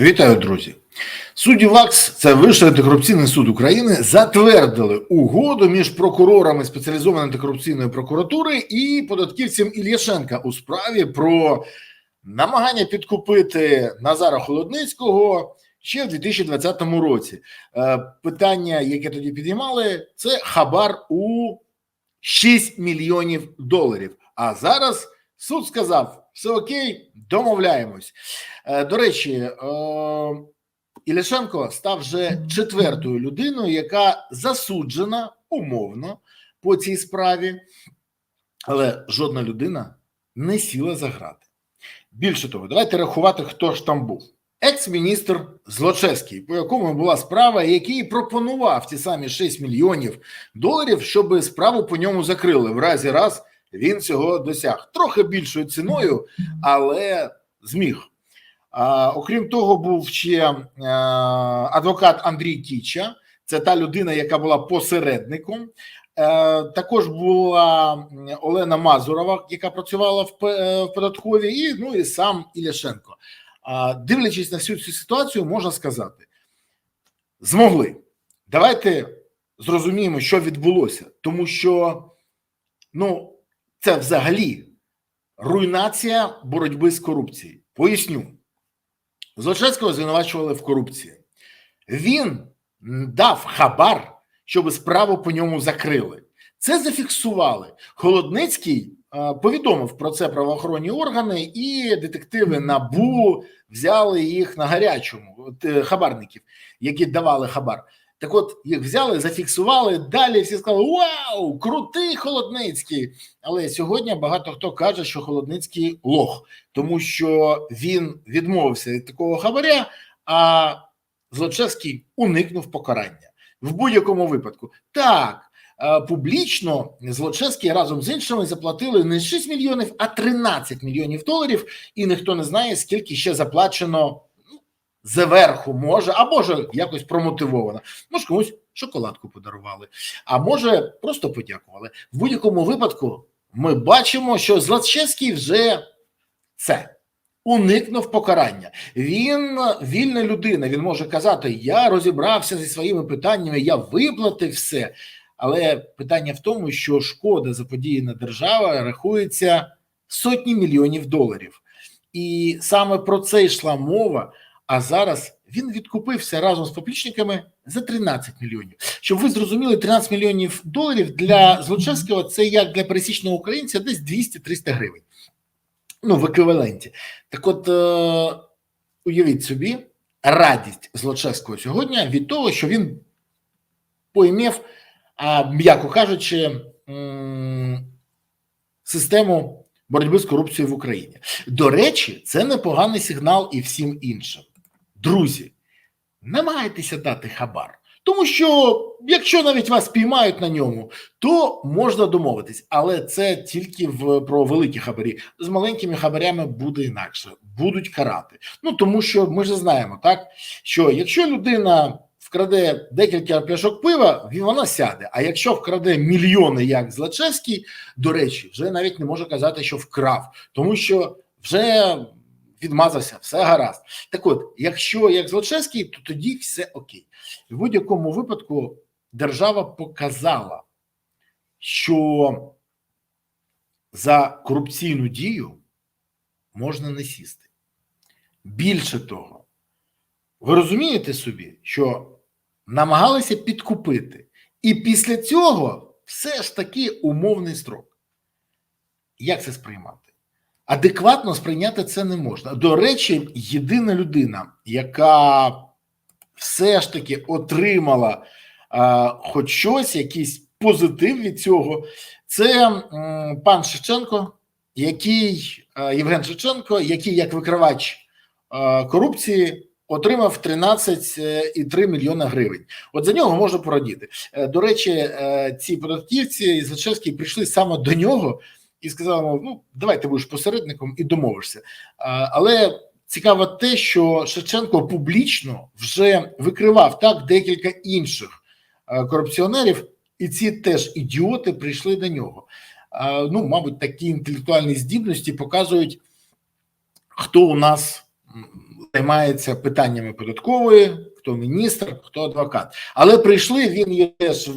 Вітаю, друзі. Судді ВАКС, це Вищий антикорупційний суд України, затвердили угоду між прокурорами спеціалізованої антикорупційної прокуратури і податківцем Ільяшенка у справі про намагання підкупити Назара Холодницького ще в 2020 році. Е, Питання, яке тоді підіймали, це хабар у 6 мільйонів доларів. А зараз суд сказав: все окей, домовляємось. Е, До речі, е, Ілішенко став вже четвертою людиною, яка засуджена умовно по цій справі, але жодна людина не сіла за грати. Більше того, давайте рахувати, хто ж там був. Екс-міністр Злочевський, по якому була справа, який пропонував ті самі 6 мільйонів доларів, щоб справу по ньому закрили. В разі раз він цього досяг трохи більшою ціною, але зміг. А, окрім того, був ще е, адвокат Андрій Кіча, це та людина, яка була посередником. Е, також була Олена Мазурова, яка працювала е, в податковій, і ну і сам Іляшенко. Дивлячись на всю цю ситуацію, можна сказати: змогли. Давайте зрозуміємо, що відбулося, тому що ну, це взагалі руйнація боротьби з корупцією. Поясню. Злочевського звинувачували в корупції. Він дав хабар, щоб справу по ньому закрили. Це зафіксували. Холодницький е, повідомив про це правоохоронні органи, і детективи НАБУ взяли їх на гарячому, е, хабарників, які давали хабар. Так от їх взяли, зафіксували. Далі всі сказали: Вау, крутий Холодницький! Але сьогодні багато хто каже, що Холодницький лох, тому що він відмовився від такого хабаря, а Злочевський уникнув покарання в будь-якому випадку. Так, е, публічно Злочевський разом з іншими заплатили не 6 мільйонів, а 13 мільйонів доларів, і ніхто не знає, скільки ще заплачено зверху, може, а може якось промотивовано. Може, комусь шоколадку подарували, а може просто подякували. В будь-якому випадку ми бачимо, що Злочевський вже це уникнув покарання. Він вільна людина. Він може казати: Я розібрався зі своїми питаннями, я виплатив все. Але питання в тому, що шкода заподіяна держава рахується сотні мільйонів доларів. І саме про це йшла мова. А зараз він відкупився разом з поплічниками за 13 мільйонів. Щоб ви зрозуміли, 13 мільйонів доларів для Злочевського це як для пересічного українця десь 200-300 гривень. Ну, в еквіваленті. Так от, е, уявіть собі, радість Злочевського сьогодні від того, що він поймів, а, м'яко кажучи, систему боротьби з корупцією в Україні. До речі, це непоганий сигнал і всім іншим. Друзі, намагайтеся дати хабар. Тому що, якщо навіть вас піймають на ньому, то можна домовитись, але це тільки в про великі хабарі. З маленькими хабарями буде інакше, будуть карати. Ну тому що ми ж знаємо, так що якщо людина вкраде декілька пляшок пива, вона сяде. А якщо вкраде мільйони, як Злачевський, до речі, вже навіть не може казати, що вкрав, тому що вже відмазався, все гаразд. Так от, якщо як Злочевський, то тоді все окей. В будь-якому випадку держава показала, що за корупційну дію можна не сісти. Більше того, ви розумієте собі, що намагалися підкупити, і після цього все ж таки умовний строк. Як це сприймати? Адекватно сприйняти це не можна. До речі, єдина людина, яка все ж таки отримала а, хоч щось, якийсь позитив від цього, це м, пан Шевченко, який а, Євген Шевченко, який як викривач а, корупції отримав 13,3 мільйона гривень. От за нього можна порадіти. Е, До речі, е, ці податківці і Зачевський прийшли саме до нього і йому, ну давай ти будеш посередником і домовишся. Але цікаво те, що Шевченко публічно вже викривав так декілька інших корупціонерів, і ці теж ідіоти прийшли до нього. Ну, мабуть, такі інтелектуальні здібності показують, хто у нас займається питаннями податкової, хто міністр, хто адвокат. Але прийшли, він їх теж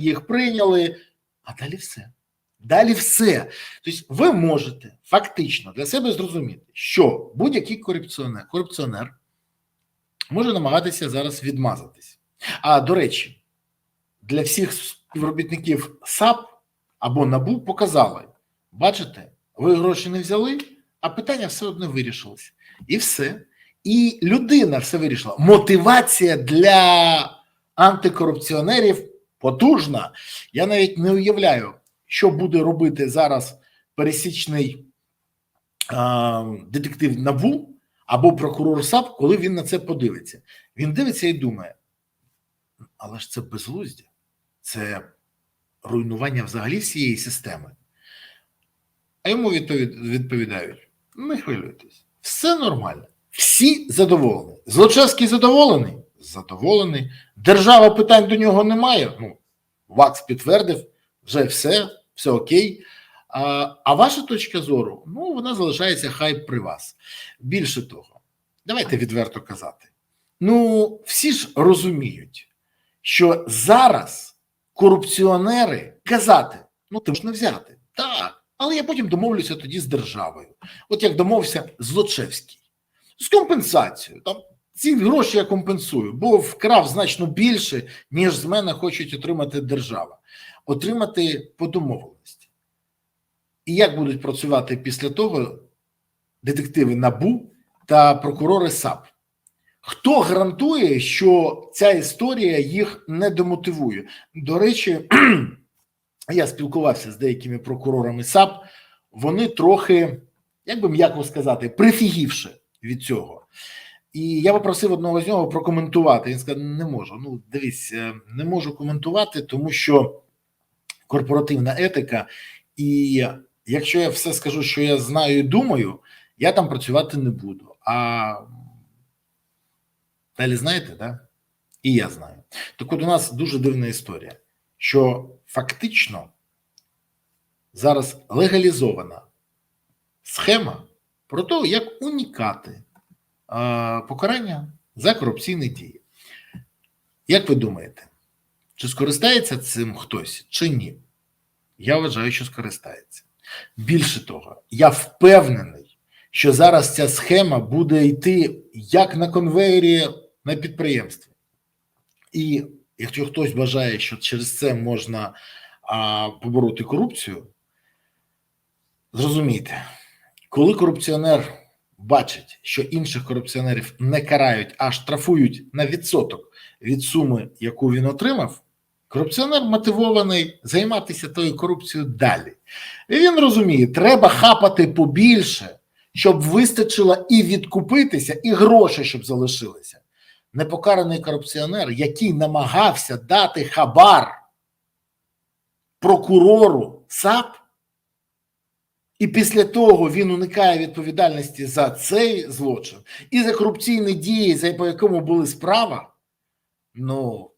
їх прийняли, а далі все. Далі все. Тобто, ви можете фактично для себе зрозуміти, що будь-який корупціонер, корупціонер може намагатися зараз відмазатись. А до речі, для всіх співробітників САП або НАБУ показали: бачите, ви гроші не взяли, а питання все одно вирішилось. І все. І людина все вирішила. Мотивація для антикорупціонерів потужна. Я навіть не уявляю, що буде робити зараз пересічний а, детектив НАБУ або прокурор САП, коли він на це подивиться. Він дивиться і думає: але ж це безглуздя, це руйнування взагалі всієї системи. А йому відповідають: не хвилюйтесь, все нормально, всі задоволені. Злочевський задоволений? Задоволений. Держава питань до нього немає. Ну, ВАКС підтвердив, вже все, все окей. А, а ваша точка зору, ну, вона залишається хай при вас. Більше того, давайте відверто казати. Ну, всі ж розуміють, що зараз корупціонери казати, ну ти ж не взяти. Так, але я потім домовлюся тоді з державою. От як домовився Злочевський. З компенсацією. Там ці гроші я компенсую, бо вкрав значно більше, ніж з мене хочуть отримати держава. Отримати по домовленості. І як будуть працювати після того детективи НАБУ та прокурори САП? Хто гарантує, що ця історія їх не демотивує? До речі, я спілкувався з деякими прокурорами САП, вони трохи, як би м'яко сказати, прифігівши від цього. І я попросив одного з нього прокоментувати. Він сказав: не можу. Ну, дивись, е, не можу коментувати, тому що корпоративна етика, і якщо я все скажу, що я знаю і думаю, я там працювати не буду. А далі знаєте, да? І я знаю. Так от у нас дуже дивна історія, що фактично зараз легалізована схема про те, як унікати покарання за корупційні дії. Як ви думаєте, чи скористається цим хтось, чи ні? Я вважаю, що скористається. Більше того, я впевнений, що зараз ця схема буде йти як на конвейері на підприємстві. І якщо хтось вважає, що через це можна а, побороти корупцію, зрозумійте, коли корупціонер бачить, що інших корупціонерів не карають, а штрафують на відсоток від суми, яку він отримав, корупціонер мотивований займатися тою корупцією далі. І він розуміє, треба хапати побільше, щоб вистачило і відкупитися, і гроші, щоб залишилися. Непокараний корупціонер, який намагався дати хабар прокурору САП, і після того він уникає відповідальності за цей злочин і за корупційні дії, за по якому були справа. Ну,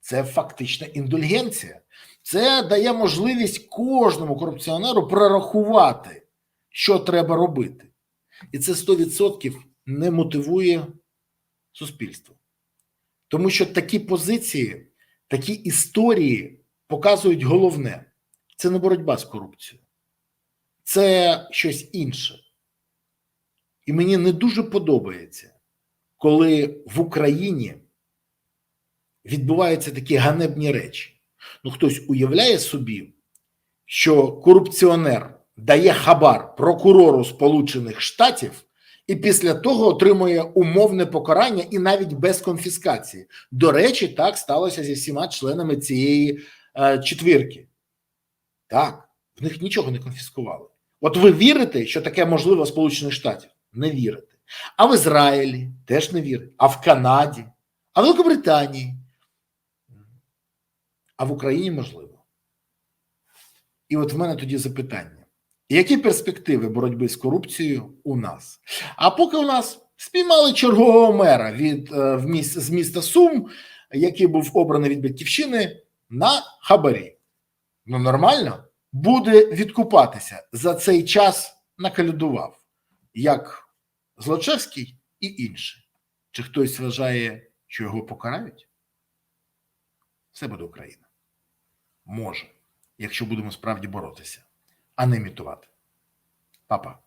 це фактична індульгенція. Це дає можливість кожному корупціонеру прорахувати, що треба робити. І це 100% не мотивує суспільство. Тому що такі позиції, такі історії показують головне: це не боротьба з корупцією, це щось інше. І мені не дуже подобається, коли в Україні відбуваються такі ганебні речі. Ну, хтось уявляє собі, що корупціонер дає хабар прокурору Сполучених Штатів і після того отримує умовне покарання і навіть без конфіскації. До речі, так сталося зі всіма членами цієї е, четвірки. Так, в них нічого не конфіскували. От ви вірите, що таке можливо в Сполучених Штатів? Не вірите. А в Ізраїлі теж не вірите, а в Канаді, а в Великобританії. А в Україні можливо. І от в мене тоді запитання: які перспективи боротьби з корупцією у нас? А поки у нас спіймали чергового мера від е, в міс, з міста Сум, який був обраний від батьківщини на хабарі. Ну, нормально, буде відкупатися за цей час накалюдував, як Злочевський і інші. Чи хтось вважає, що його покарають? Це буде Україна. Може, якщо будемо справді боротися, а не імітувати. Папа.